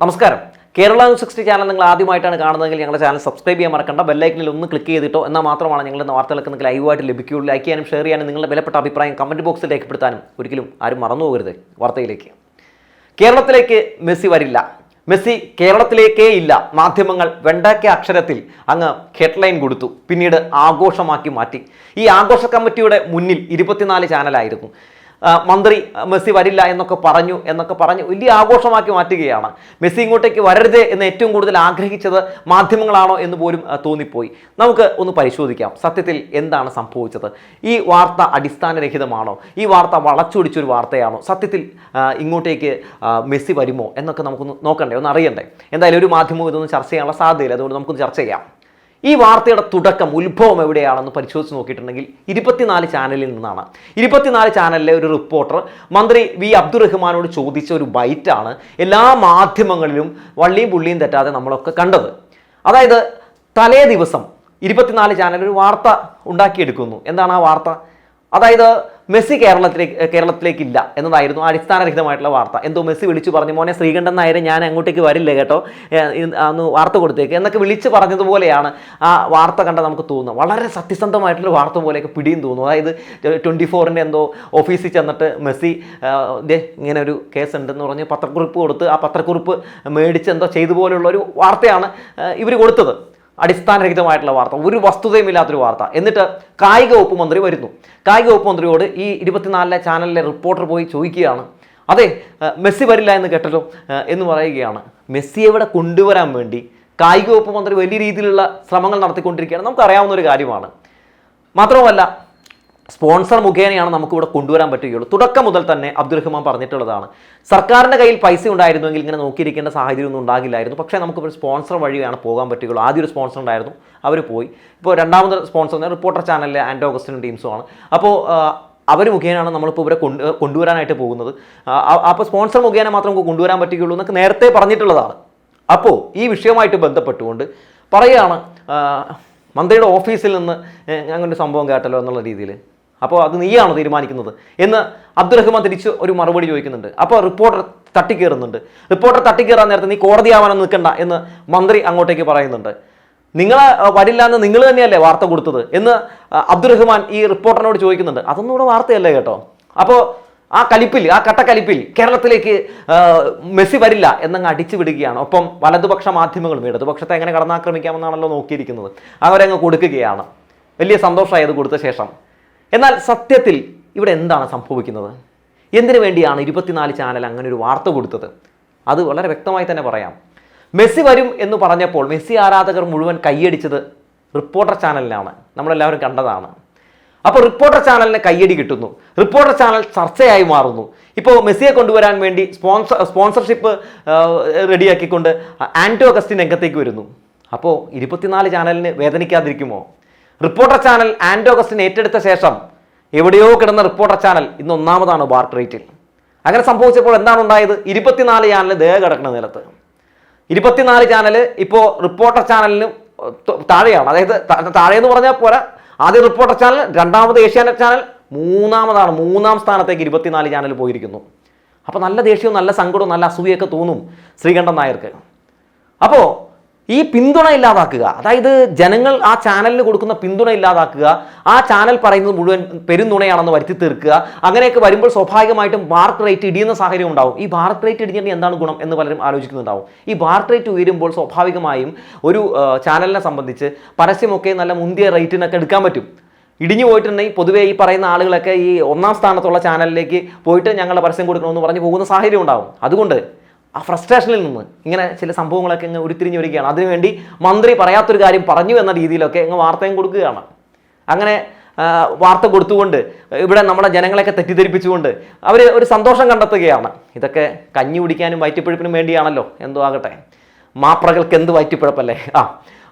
നമസ്കാരം. Kerala news sixty channel നിങ്ങൾ ആദ്യമായിട്ടാണ് കാണുന്നതെങ്കിൽ ഞങ്ങളുടെ ചാനൽ സബ്സ്ക്രൈബ് ചെയ്യാൻ മറക്കണ്ട. ബെല്ലൈക്കനിൽ ഒന്ന് ക്ലിക്ക് ചെയ്തിട്ടോ എന്നാൽ മാത്രമാണ് ഞങ്ങളുടെ വാർത്തകളൊക്കെ നിങ്ങൾക്ക് ലൈവായിട്ട് ലഭിക്കുകയുള്ളൂ. ലൈക്ക് ചെയ്യാനും ഷെയർ ചെയ്യാനും നിങ്ങളുടെ വിലപ്പെട്ട അഭിപ്രായം കമന്റ് ബോക്സിൽ രേഖപ്പെടുത്താനും ഒരിക്കലും ആരും മറന്നു പോകരുത്. വാർത്തയിലേക്ക്. കേരളത്തിലേക്ക് മെസ്സി വരില്ല. മെസ്സി കേരളത്തിലേക്കേ ഇല്ല. മാധ്യമങ്ങൾ വെണ്ടയ്ക്ക അക്ഷരത്തിൽ അങ്ങ് ഹെഡ്ലൈൻ കൊടുത്തു. പിന്നീട് ആഘോഷമാക്കി മാറ്റി. ഈ ആഘോഷ കമ്മിറ്റിയുടെ മുന്നിൽ ഇരുപത്തിനാല് ചാനലായിരുന്നു. മന്ത്രി മെസ്സി വരില്ല എന്നൊക്കെ പറഞ്ഞു എന്നൊക്കെ പറഞ്ഞ് വലിയ ആഘോഷമാക്കി മാറ്റുകയാണ്. മെസ്സി ഇങ്ങോട്ടേക്ക് വരരുത് എന്ന് ഏറ്റവും കൂടുതൽ ആഗ്രഹിച്ചത് മാധ്യമങ്ങളാണോ എന്ന് പോലും തോന്നിപ്പോയി. നമുക്ക് ഒന്ന് പരിശോധിക്കാം. സത്യത്തിൽ എന്താണ് സംഭവിച്ചത്? ഈ വാർത്ത അടിസ്ഥാനരഹിതമാണോ? ഈ വാർത്ത വളച്ചൊടിച്ചൊരു വാർത്തയാണോ? സത്യത്തിൽ ഇങ്ങോട്ടേക്ക് മെസ്സി വരുമോ എന്നൊക്കെ നമുക്കൊന്ന് നോക്കണ്ടേ ഒന്ന് അറിയണ്ടേ? എന്തായാലും ഒരു മാധ്യമവും ഇതൊന്നും ചർച്ച ചെയ്യാനുള്ള സാധ്യതയില്ല. അതുകൊണ്ട് നമുക്കൊന്ന് ചർച്ച ചെയ്യാം. ഈ വാർത്തയുടെ തുടക്കം ഉത്ഭവം എവിടെയാണെന്ന് പരിശോധിച്ച് നോക്കിയിട്ടുണ്ടെങ്കിൽ ഇരുപത്തിനാല് ചാനലിൽ നിന്നാണ്. ഇരുപത്തിനാല് ചാനലിലെ ഒരു റിപ്പോർട്ടർ മന്ത്രി വി. അബ്ദുറഹ്മാനോട് ചോദിച്ച ഒരു ബൈറ്റാണ് എല്ലാ മാധ്യമങ്ങളിലും വള്ളിയും പുള്ളിയും തെറ്റാതെ നമ്മളൊക്കെ കണ്ടത്. അതായത് തലേ ദിവസം ഇരുപത്തിനാല് ചാനൽ ഒരു വാർത്ത ഉണ്ടാക്കിയെടുക്കുന്നു. എന്താണ് ആ വാർത്ത? അതായത് മെസ്സി കേരളത്തിലേക്ക് കേരളത്തിലേക്കില്ല എന്നതായിരുന്നു അടിസ്ഥാനരഹിതമായിട്ടുള്ള വാർത്ത. എന്തോ മെസ്സി വിളിച്ചു പറഞ്ഞു മോനെ ശ്രീകണ്ഠൻ നായരെ ഞാൻ അങ്ങോട്ടേക്ക് വരില്ല കേട്ടോ. അന്ന് വാർത്ത കൊടുത്തേക്ക്. എന്നൊക്കെ വിളിച്ചു പറഞ്ഞതുപോലെയാണ് ആ വാർത്ത കണ്ട നമുക്ക് തോന്നുന്നത്. വളരെ സത്യസന്ധമായിട്ടുള്ള വാർത്ത പോലെയൊക്കെ പിടിയും തോന്നുന്നു. അതായത് ട്വന്റി ഫോറിന്റെ എന്തോ ഓഫീസിൽ ചെന്നിട്ട് മെസ്സി ഇങ്ങനെ ഒരു കേസ് ഉണ്ടെന്ന് പറഞ്ഞ് പത്രക്കുറിപ്പ് കൊടുത്ത് ആ പത്രക്കുറിപ്പ് മേടിച്ച് എന്തോ ചെയ്തു പോലെയുള്ള ഒരു വാർത്തയാണ് ഇവർ കൊടുത്തത്. അടിസ്ഥാനരഹിതമായിട്ടുള്ള വാർത്ത ഒരു വസ്തുതയും ഇല്ലാത്തൊരു വാർത്ത. എന്നിട്ട് കായിക വകുപ്പ് മന്ത്രി വരുന്നു. കായിക വകുപ്പ് മന്ത്രിയോട് ഈ ഇരുപത്തിനാലിലെ ചാനലിലെ റിപ്പോർട്ടർ പോയി ചോദിക്കുകയാണ്. അതെ മെസ്സി വരില്ല എന്ന് കേട്ടല്ലോ എന്ന് പറയുകയാണ്. മെസ്സിയെ ഇവിടെ കൊണ്ടുവരാൻ വേണ്ടി കായിക വകുപ്പ് മന്ത്രി വലിയ രീതിയിലുള്ള ശ്രമങ്ങൾ നടത്തിക്കൊണ്ടിരിക്കുകയാണ്. നമുക്കറിയാവുന്ന ഒരു കാര്യമാണ്. മാത്രവുമല്ല സ്പോൺസർ മുഖേനയാണ് നമുക്കിവിടെ കൊണ്ടുവരാൻ പറ്റുകയുള്ളൂ. തുടക്കം മുതൽ തന്നെ അബ്ദുറഹ്മാൻ പറഞ്ഞിട്ടുള്ളതാണ്. സർക്കാരിന്റെ കയ്യിൽ പൈസ ഉണ്ടായിരുന്നുവെങ്കിൽ ഇങ്ങനെ നോക്കിയിരിക്കേണ്ട സാഹചര്യം ഒന്നും ഉണ്ടാകില്ലായിരുന്നു. പക്ഷേ നമുക്ക് ഒരു സ്പോൺസർ വഴിയാണ് പോകാൻ പറ്റുകയുള്ളൂ. ആദ്യം ഒരു സ്പോൺസർ ഉണ്ടായിരുന്നു. അവർ പോയി. ഇപ്പോൾ രണ്ടാമത് സ്പോൺസർ റിപ്പോർട്ടർ ചാനലിലെ ആൻഡ് ഓഗസ്റ്റിനും ടീംസുമാണ് അപ്പോൾ അവർ മുഖേനയാണ് നമ്മളിപ്പോൾ ഇവരെ കൊണ്ട് കൊണ്ടുവരാനായിട്ട് പോകുന്നത്. അപ്പോൾ സ്പോൺസർ മുഖേന മാത്രം നമുക്ക് കൊണ്ടുവരാൻ പറ്റുകയുള്ളൂ എന്നൊക്കെ നേരത്തെ പറഞ്ഞിട്ടുള്ളതാണ്. അപ്പോൾ ഈ വിഷയവുമായിട്ട് ബന്ധപ്പെട്ടുകൊണ്ട് പറയുകയാണ് മന്ത്രിയുടെ ഓഫീസിൽ നിന്ന് അങ്ങനെ ഒരു സംഭവം കേട്ടല്ലോ എന്നുള്ള രീതിയിൽ. അപ്പോൾ അത് നീയാണോ തീരുമാനിക്കുന്നത് എന്ന് അബ്ദുറഹ്മാൻ തിരിച്ച് ഒരു മറുപടി ചോദിക്കുന്നുണ്ട്. അപ്പോൾ റിപ്പോർട്ടർ തട്ടിക്കയറുന്നുണ്ട് റിപ്പോർട്ടർ തട്ടിക്കയറാൻ നേരത്തെ നീ കോടതിയാവാനൊന്നും നിൽക്കണ്ട എന്ന് മന്ത്രി അങ്ങോട്ടേക്ക് പറയുന്നുണ്ട്. നിങ്ങളെ വരില്ല എന്ന് നിങ്ങൾ തന്നെയല്ലേ വാർത്ത കൊടുത്തത് എന്ന് അബ്ദുറഹ്മാൻ ഈ റിപ്പോർട്ടറിനോട് ചോദിക്കുന്നുണ്ട്. അതൊന്നും ഇവിടെ വാർത്തയല്ലേ കേട്ടോ? അപ്പോൾ ആ കലിപ്പിൽ ആ കട്ടക്കലിപ്പിൽ കേരളത്തിലേക്ക് മെസ്സി വരില്ല എന്നങ്ങ് അടിച്ചു വിടുകയാണ്. ഒപ്പം വലതുപക്ഷ മാധ്യമങ്ങളും ഇടതുപക്ഷത്തെ എങ്ങനെ കടന്നാക്രമിക്കാമെന്നാണല്ലോ നോക്കിയിരിക്കുന്നത്. അവരങ്ങ് കൊടുക്കുകയാണ്. വലിയ സന്തോഷമായി അത് കൊടുത്ത ശേഷം. എന്നാൽ സത്യത്തിൽ ഇവിടെ എന്താണ് സംഭവിക്കുന്നത്? എന്തിനു വേണ്ടിയാണ് ഇരുപത്തിനാല് ചാനൽ അങ്ങനെ ഒരു വാർത്ത കൊടുത്തത്? അത് വളരെ വ്യക്തമായി തന്നെ പറയാം. മെസ്സി വരും എന്ന് പറഞ്ഞപ്പോൾ മെസ്സി ആരാധകർ മുഴുവൻ കൈയടിച്ചത് റിപ്പോർട്ടർ ചാനലിനാണ്. നമ്മളെല്ലാവരും കണ്ടതാണ്. അപ്പോൾ റിപ്പോർട്ടർ ചാനലിന് കയ്യടി കിട്ടുന്നു. റിപ്പോർട്ടർ ചാനൽ ചർച്ചയായി മാറുന്നു. ഇപ്പോൾ മെസ്സിയെ കൊണ്ടുവരാൻ വേണ്ടി സ്പോൺസർ സ്പോൺസർഷിപ്പ് റെഡിയാക്കിക്കൊണ്ട് ആന്റോ അഗസ്റ്റിൻ രംഗത്തേക്ക് വരുന്നു. അപ്പോൾ ഇരുപത്തിനാല് ചാനലിന് വേദനിക്കാതിരിക്കുമോ? റിപ്പോർട്ടർ ചാനൽ ആൻഡോഗസ്റ്റിന് ഏറ്റെടുത്ത ശേഷം എവിടെയോ കിടന്ന റിപ്പോർട്ടർ ചാനൽ ഇന്ന് ഒന്നാമതാണ് റേറ്റിൽ. അങ്ങനെ സംഭവിച്ചപ്പോൾ എന്താണ് ഉണ്ടായത്? ഇരുപത്തിനാല് ചാനൽ ദേഹ കിടക്കുന്ന നിലത്ത്. ഇരുപത്തിനാല് ചാനൽ ഇപ്പോൾ റിപ്പോർട്ടർ ചാനലിന് താഴെയാണ്. അതായത് താഴെ എന്ന് പറഞ്ഞാൽ പോരാ. ആദ്യം റിപ്പോർട്ടർ ചാനൽ രണ്ടാമത് ഏഷ്യാനെറ്റ് ചാനൽ മൂന്നാമതാണ് മൂന്നാം സ്ഥാനത്തേക്ക് ഇരുപത്തിനാല് ചാനൽ പോയിരിക്കുന്നു. അപ്പോൾ നല്ല ദേഷ്യവും നല്ല സങ്കടവും നല്ല അസൂയൊക്കെ തോന്നും ശ്രീകണ്ഠൻ നായർക്ക്. അപ്പോൾ ഈ പിന്തുണ ഇല്ലാതാക്കുക. അതായത് ജനങ്ങൾ ആ ചാനലിന് കൊടുക്കുന്ന പിന്തുണ ഇല്ലാതാക്കുക. ആ ചാനൽ പറയുന്നത് മുഴുവൻ പെരുന്നുണയാണെന്ന് വരുത്തി തീർക്കുക. അങ്ങനെയൊക്കെ വരുമ്പോൾ സ്വാഭാവികമായിട്ടും ബാർക്ക് റേറ്റ് ഇടിയുന്ന സാഹചര്യം ഉണ്ടാവും. ഈ ബാർക്ക് റേറ്റ് ഇടിഞ്ഞിട്ട് എന്താണ് ഗുണം എന്ന് പലരും ആലോചിക്കുന്നുണ്ടാവും. ഈ ബാർക്ക് റേറ്റ് ഉയരുമ്പോൾ സ്വാഭാവികമായും ഒരു ചാനലിനെ സംബന്ധിച്ച് പരസ്യമൊക്കെ നല്ല മുന്തിയ റേറ്റിനൊക്കെ എടുക്കാൻ പറ്റും. ഇടിഞ്ഞു പോയിട്ടുണ്ടെങ്കിൽ പൊതുവേ ഈ പറയുന്ന ആളുകളൊക്കെ ഈ ഒന്നാം സ്ഥാനത്തുള്ള ചാനലിലേക്ക് പോയിട്ട് ഞങ്ങളുടെ പരസ്യം കൊടുക്കണമെന്ന് പറഞ്ഞ് പോകുന്ന സാഹചര്യം ഉണ്ടാവും. അതുകൊണ്ട് ആ ഫ്രസ്ട്രേഷനിൽ നിന്ന് ഇങ്ങനെ ചില സംഭവങ്ങളൊക്കെ ഇങ്ങ് ഉരുത്തിരിഞ്ഞ് വരികയാണ്. അതിനുവേണ്ടി മന്ത്രി പറയാത്തൊരു കാര്യം പറഞ്ഞു എന്ന രീതിയിലൊക്കെ ഇങ്ങ് വാർത്തയും കൊടുക്കുകയാണ്. അങ്ങനെ വാർത്ത കൊടുത്തുകൊണ്ട് ഇവിടെ നമ്മുടെ ജനങ്ങളെയൊക്കെ തെറ്റിദ്ധരിപ്പിച്ചുകൊണ്ട് അവർ ഒരു സന്തോഷം കണ്ടെത്തുകയാണ്. ഇതൊക്കെ കഞ്ഞി കുടിക്കാനും വയറ്റിപ്പിഴപ്പിനും വേണ്ടിയാണല്ലോ എന്തോ ആകട്ടെ. മാപ്രകൾക്ക് എന്ത് വയറ്റിപ്പിഴപ്പല്ലേ? ആ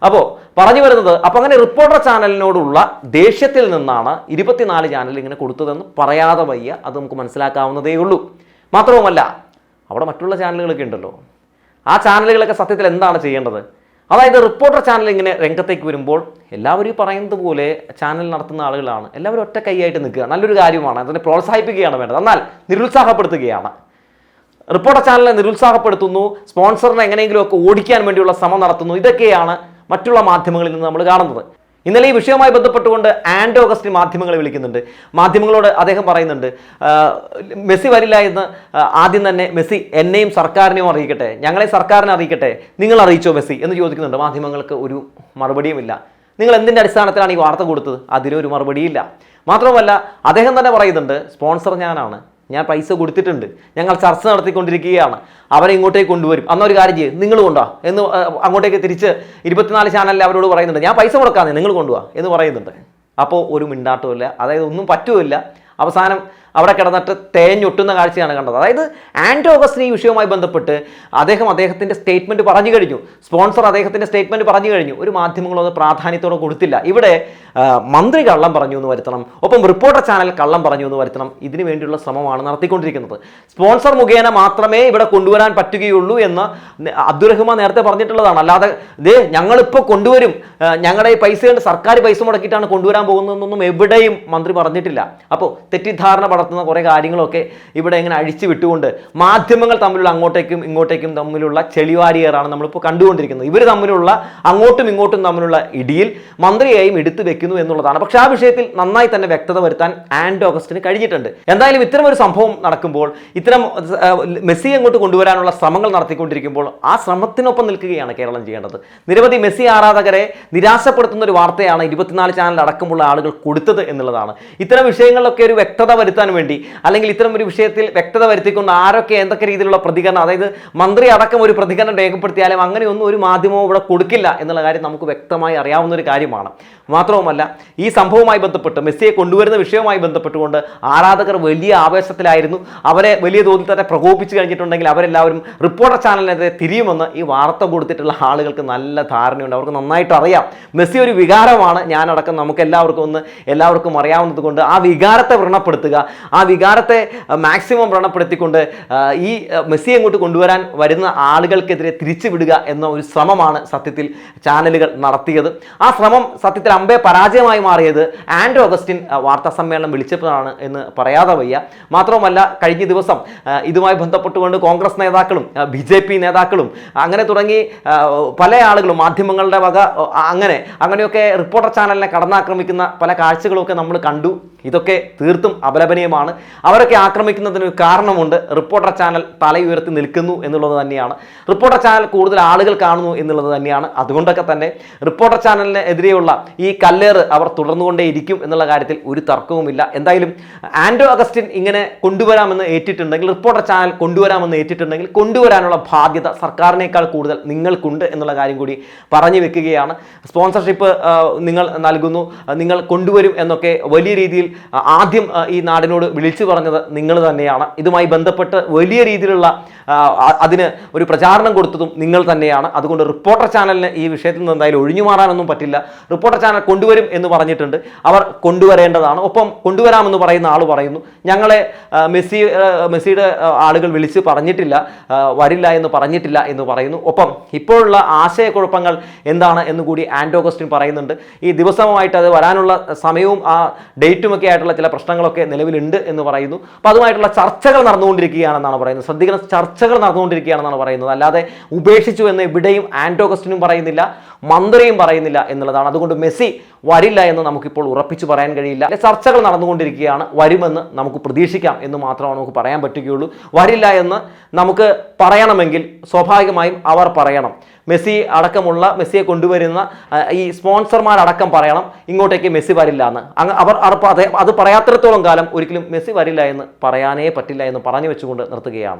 അപ്പോൾ പറഞ്ഞു വരുന്നത് അപ്പോൾ അങ്ങനെ റിപ്പോർട്ടർ ചാനലിനോടുള്ള ദേഷ്യത്തിൽ നിന്നാണ് ഇരുപത്തിനാല് ചാനൽ ഇങ്ങനെ കൊടുത്തതെന്ന് പറയാതെ വയ്യ. അത് നമുക്ക് മനസ്സിലാക്കാവുന്നതേ ഉള്ളൂ മാത്രവുമല്ല അവിടെ മറ്റുള്ള ചാനലുകളൊക്കെ ഉണ്ടല്ലോ. ആ ചാനലുകളൊക്കെ സത്യത്തിൽ എന്താണ് ചെയ്യേണ്ടത്? അതായത് റിപ്പോർട്ടർ ചാനൽ ഇങ്ങനെ രംഗത്തേക്ക് വരുമ്പോൾ എല്ലാവരും പറയുന്നത് പോലെ ചാനൽ നടത്തുന്ന ആളുകളാണ്. എല്ലാവരും ഒറ്റ കൈയായിട്ട് നിൽക്കുക. നല്ലൊരു കാര്യമാണ്. അതിനെ പ്രോത്സാഹിപ്പിക്കുകയാണ് വേണ്ടത്. എന്നാൽ നിരുത്സാഹപ്പെടുത്തുകയാണ്. റിപ്പോർട്ടർ ചാനലിനെ നിരുത്സാഹപ്പെടുത്തുന്നു. സ്പോൺസറിനെ എങ്ങനെയെങ്കിലുമൊക്കെ ഓടിക്കാൻ വേണ്ടിയുള്ള ശ്രമം നടത്തുന്നു. ഇതൊക്കെയാണ് മറ്റുള്ള മാധ്യമങ്ങളിൽ നിന്ന് നമ്മൾ കാണുന്നത്. ഇന്നലെ ഈ വിഷയവുമായി ബന്ധപ്പെട്ടുകൊണ്ട് ആൻഡ് ഓഗസ്റ്റിൻ മാധ്യമങ്ങളെ വിളിക്കുന്നുണ്ട്. മാധ്യമങ്ങളോട് അദ്ദേഹം പറയുന്നുണ്ട് മെസ്സി വരില്ല എന്ന് ആദ്യം തന്നെ മെസ്സി എന്നെയും സർക്കാരിനെയും അറിയിക്കട്ടെ ഞങ്ങളെ സർക്കാരിനെ അറിയിക്കട്ടെ നിങ്ങൾ അറിയിച്ചോ മെസ്സി എന്ന് ചോദിക്കുന്നുണ്ട്. മാധ്യമങ്ങൾക്ക് ഒരു മറുപടിയുമില്ല. നിങ്ങൾ എന്തിന്റെ അടിസ്ഥാനത്തിലാണ് ഈ വാർത്ത കൊടുത്തത്? അതിനൊരു മറുപടിയില്ല. മാത്രമല്ല അദ്ദേഹം തന്നെ പറയുന്നുണ്ട് സ്പോൺസർ ഞാനാണ്. ഞാൻ പൈസ കൊടുത്തിട്ടുണ്ട്. ഞങ്ങൾ ചർച്ച നടത്തിക്കൊണ്ടിരിക്കുകയാണ്. അവരെ ഇങ്ങോട്ടേക്ക് കൊണ്ടുവരും. അന്നൊരു കാര്യം ചെയ്യും. നിങ്ങൾ കൊണ്ടുവാ. എന്ന് അങ്ങോട്ടേക്ക് തിരിച്ച് ഇരുപത്തിനാല് ചാനലിൽ അവരോട് പറയുന്നുണ്ട്. ഞാൻ പൈസ കൊടുക്കാതെ നിങ്ങൾ കൊണ്ടുപോവാ എന്ന് പറയുന്നുണ്ട്. അപ്പോൾ ഒരു മിണ്ടാട്ടമില്ല. അതായത് ഒന്നും പറ്റുമില്ല. അവസാനം അവിടെ കിടന്നിട്ട് തേഞ്ഞൊട്ടുന്ന കാഴ്ചയാണ് കണ്ടത്. അതായത് ആൻഡ് ഈ വിഷയവുമായി ബന്ധപ്പെട്ട് അദ്ദേഹം അദ്ദേഹത്തിന്റെ സ്റ്റേറ്റ്മെന്റ് പറഞ്ഞു കഴിഞ്ഞു. സ്പോൺസർ അദ്ദേഹത്തിന്റെ സ്റ്റേറ്റ്മെന്റ് പറഞ്ഞു കഴിഞ്ഞു. ഒരു മാധ്യമങ്ങളും അത് പ്രാധാന്യത്തോടെ കൊടുത്തില്ല. ഇവിടെ മന്ത്രി കള്ളം പറഞ്ഞു എന്ന് വരുത്തണം. ഒപ്പം റിപ്പോർട്ടർ ചാനൽ കള്ളം പറഞ്ഞു എന്ന് വരുത്തണം. ഇതിനു വേണ്ടിയുള്ള ശ്രമമാണ് നടത്തിക്കൊണ്ടിരിക്കുന്നത്. സ്പോൺസർ മുഖേന മാത്രമേ ഇവിടെ കൊണ്ടുവരാൻ പറ്റുകയുള്ളൂ എന്ന് അബ്ദുറഹ്മാൻ നേരത്തെ പറഞ്ഞിട്ടുള്ളതാണ്. അല്ലാതെ ദേ ഞങ്ങളിപ്പോൾ കൊണ്ടുവരും. ഞങ്ങളുടെ ഈ പൈസ സർക്കാർ പൈസ മുടക്കിയിട്ടാണ് കൊണ്ടുവരാൻ പോകുന്നതെന്നൊന്നും എവിടെയും മന്ത്രി പറഞ്ഞിട്ടില്ല. അപ്പോൾ തെറ്റിദ്ധാരണ പടർത്തുന്ന കുറേ കാര്യങ്ങളൊക്കെ ഇവിടെ ഇങ്ങനെ അഴിച്ചു വിട്ടുകൊണ്ട് മാധ്യമങ്ങൾ തമ്മിലുള്ള അങ്ങോട്ടേക്കും ഇങ്ങോട്ടേക്കും തമ്മിലുള്ള ചെളിവാരിയേറാണ് നമ്മളിപ്പോൾ കണ്ടുകൊണ്ടിരിക്കുന്നത്. ഇവർ തമ്മിലുള്ള അങ്ങോട്ടും ഇങ്ങോട്ടും തമ്മിലുള്ള ഇടിയിൽ മന്ത്രിയെയും എടുത്തു വെക്കുന്നു എന്നുള്ളതാണ്. പക്ഷേ ആ വിഷയത്തിൽ നന്നായി തന്നെ വ്യക്തത വരുത്താൻ ആൻഡ് ഓഗസ്റ്റിന് കഴിഞ്ഞിട്ടുണ്ട്. എന്തായാലും ഇത്തരം ഒരു സംഭവം നടക്കുമ്പോൾ ഇത്തരം മെസ്സി അങ്ങോട്ട് കൊണ്ടുവരാനുള്ള ശ്രമങ്ങൾ നടത്തിക്കൊണ്ടിരിക്കുമ്പോൾ ആ ശ്രമത്തിനൊപ്പം നിൽക്കുകയാണ് കേരളം ചെയ്യേണ്ടത്. നിരവധി മെസ്സി ആരാധകരെ നിരാശപ്പെടുത്തുന്ന ഒരു വാർത്തയാണ് ഇരുപത്തിനാല് ചാനൽ അടക്കമുള്ള ആളുകൾ കൊടുത്തത് എന്നുള്ളതാണ്. ഇത്തരം വിഷയങ്ങളിലൊക്കെ ഒരു വ്യക്തത വരുത്താൻ വേണ്ടി അല്ലെങ്കിൽ ഇത്തരം ഒരു വിഷയത്തിൽ വ്യക്തത വരുത്തിക്കൊണ്ട് ആരൊക്കെ എന്തൊക്കെ രീതിയിലുള്ള പ്രതികരണം അതായത് മന്ത്രി അടക്കം ഒരു പ്രതികരണം രേഖപ്പെടുത്തിയാലും അങ്ങനെയൊന്നും ഒരു മാധ്യമവും ഇവിടെ കൊടുക്കില്ല എന്നുള്ള കാര്യം നമുക്ക് വ്യക്തമായി അറിയാവുന്ന ഒരു കാര്യമാണ്. മാത്രവുമല്ല ഈ സംഭവവുമായി ബന്ധപ്പെട്ട് മെസ്സിയെ കൊണ്ടുവരുന്ന വിഷയവുമായി ബന്ധപ്പെട്ടുകൊണ്ട് ആരാധകർ വലിയ ആവേശത്തിലായിരുന്നു. അവരെ വലിയ തോതിൽ തന്നെ പ്രകോപിച്ച് കഴിഞ്ഞിട്ടുണ്ടെങ്കിൽ അവരെല്ലാവരും റിപ്പോർട്ടർ ചാനലിനെതിരെ തിരിയുമെന്ന് ഈ വാർത്ത കൊടുത്തിട്ടുള്ള ആളുകൾക്ക് നല്ല ധാരണയുണ്ട്. അവർക്ക് നന്നായിട്ട് അറിയാം. മെസ്സി ഒരു വികാരമാണ് ഞാനടക്കം നമുക്ക് എല്ലാവർക്കും ഒന്ന് എല്ലാവർക്കും അറിയാവുന്നത് കൊണ്ട് ആ വികാരത്തെ വ്രണപ്പെടുത്തുക ആ വികാരത്തെ മാക്സിമം വ്രണപ്പെടുത്തിക്കൊണ്ട് ഈ മെസ്സി അങ്ങോട്ട് കൊണ്ടുവരാൻ വരുന്ന ആളുകൾക്കെതിരെ തിരിച്ചു വിടുക എന്ന ഒരു ശ്രമമാണ് സത്യത്തിൽ ചാനലുകൾ നടത്തിയത്. ആ ശ്രമം സത്യത്തിൽ അമ്പേ പരാജയമായി മാറിയത് ആൻഡ്രോ ഓഗസ്റ്റിൻ വാർത്താ സമ്മേളനം വിളിച്ചപ്പോഴാണ് എന്ന് പറയാതെ വയ്യ. മാത്രവുമല്ല കഴിഞ്ഞ ദിവസം ഇതുമായി ബന്ധപ്പെട്ടുകൊണ്ട് കോൺഗ്രസ് നേതാക്കളും ബി ജെ പി നേതാക്കളും അങ്ങനെ തുടങ്ങി പല ആളുകളും മാധ്യമങ്ങളുടെ വക അങ്ങനെ അങ്ങനെയൊക്കെ റിപ്പോർട്ടർ ചാനലിനെ കടന്നാക്രമിക്കുന്ന പല കാഴ്ചകളൊക്കെ നമ്മൾ കണ്ടു. ഇതൊക്കെ തീർത്തും അപലപനീയമാണ് അവരൊക്കെ ആക്രമിക്കുന്നതിന് ഒരു കാരണമുണ്ട്. റിപ്പോർട്ടർ ചാനൽ തലയുയർത്തി നിൽക്കുന്നു എന്നുള്ളത് തന്നെയാണ്. റിപ്പോർട്ടർ ചാനൽ കൂടുതൽ ആളുകൾ കാണുന്നു എന്നുള്ളത് തന്നെയാണ്. അതുകൊണ്ടൊക്കെ തന്നെ റിപ്പോർട്ടർ ചാനലിന് എതിരെയുള്ള ഈ കല്ലേറ് അവർ തുടർന്നുകൊണ്ടേയിരിക്കും എന്നുള്ള കാര്യത്തിൽ ഒരു തർക്കവുമില്ല. എന്തായാലും ആൻഡ്രോ അഗസ്റ്റിൻ ഇങ്ങനെ കൊണ്ടുവരാമെന്ന് ഏറ്റിട്ടുണ്ടെങ്കിൽ റിപ്പോർട്ടർ ചാനൽ കൊണ്ടുവരാമെന്ന് ഏറ്റിട്ടുണ്ടെങ്കിൽ കൊണ്ടുവരാനുള്ള ബാധ്യത സർക്കാരിനേക്കാൾ കൂടുതൽ നിങ്ങൾക്കുണ്ട് എന്നുള്ള കാര്യം കൂടി പറഞ്ഞു വെക്കുകയാണ്. സ്പോൺസർഷിപ്പ് നിങ്ങൾ നൽകുന്നു. നിങ്ങൾ കൊണ്ടുവരും എന്നൊക്കെ വലിയ രീതിയിൽ ആദ്യം ഈ നാടിനോട് വിളിച്ചു പറഞ്ഞത് നിങ്ങൾ തന്നെയാണ്. ഇതുമായി ബന്ധപ്പെട്ട് വലിയ രീതിയിലുള്ള അതിന് ഒരു പ്രചാരണം കൊടുത്തതും നിങ്ങൾ തന്നെയാണ്. അതുകൊണ്ട് റിപ്പോർട്ടർ ചാനലിന് ഈ വിഷയത്തിൽ നിന്ന് എന്തായാലും ഒഴിഞ്ഞു മാറാനൊന്നും പറ്റില്ല. റിപ്പോർട്ടർ ചാനൽ കൊണ്ടുവരും എന്ന് പറഞ്ഞിട്ടുണ്ട്. അവർ കൊണ്ടുവരേണ്ടതാണ്. ഒപ്പം കൊണ്ടുവരാമെന്ന് പറയുന്ന ആൾ പറയുന്നു. ഞങ്ങളെ മെസ്സി മെസ്സിയുടെ ആളുകൾ വിളിച്ച് പറഞ്ഞിട്ടില്ല. വരില്ല എന്ന് പറഞ്ഞിട്ടില്ല എന്ന് പറയുന്നു. ഒപ്പം ഇപ്പോഴുള്ള ആശയക്കുഴപ്പങ്ങൾ എന്താണ് എന്ന് കൂടി ആൻഡോഗസ്റ്റിൻ പറയുന്നുണ്ട്. ഈ ദിവസമായിട്ട് അത് വരാനുള്ള സമയവും ആ ഡേറ്റുമൊക്കെ ആയിട്ടുള്ള ചില പ്രശ്നങ്ങളൊക്കെ നിലവിലുണ്ട്. എന്ന് പറയുന്നു. അപ്പോൾ അതുമായിട്ടുള്ള ചർച്ചകൾ നടന്നുകൊണ്ടിരിക്കുകയാണെന്നാണ് പറയുന്നത്. ശ്രദ്ധിക്കുന്ന ചർച്ചകൾ നടന്നുകൊണ്ടിരിക്കുകയാണെന്നാണ് പറയുന്നത്. അല്ലാതെ ഉപേക്ഷിച്ചു എന്ന് എവിടെയും ആന്റോഗസ്റ്റിനും പറയുന്നില്ല മന്ത്രിയും പറയുന്നില്ല എന്നുള്ളതാണ്. അതുകൊണ്ട് മെസ്സി വരില്ല എന്ന് നമുക്കിപ്പോൾ ഉറപ്പിച്ചു പറയാൻ കഴിയില്ല. ചർച്ചകൾ നടന്നുകൊണ്ടിരിക്കുകയാണ്. വരുമെന്ന് നമുക്ക് പ്രതീക്ഷിക്കാം എന്ന് മാത്രമാണ് നമുക്ക് പറയാൻ പറ്റുകയുള്ളൂ. വരില്ല എന്ന് നമുക്ക് പറയണമെങ്കിൽ സ്വാഭാവികമായും അവർ പറയണം. മെസ്സി അടക്കമുള്ള മെസ്സിയെ കൊണ്ടുവരുന്ന ഈ സ്പോൺസർമാരടക്കം പറയണം ഇങ്ങോട്ടേക്ക് മെസ്സി വരില്ല എന്ന്. അവർ അത് പറയാത്തിടത്തോളം കാലം ഒരിക്കലും മെസ്സി വരില്ല എന്ന് പറയാനേ പറ്റില്ല എന്ന് പറഞ്ഞു വെച്ചുകൊണ്ട് നിർത്തുകയാണ്.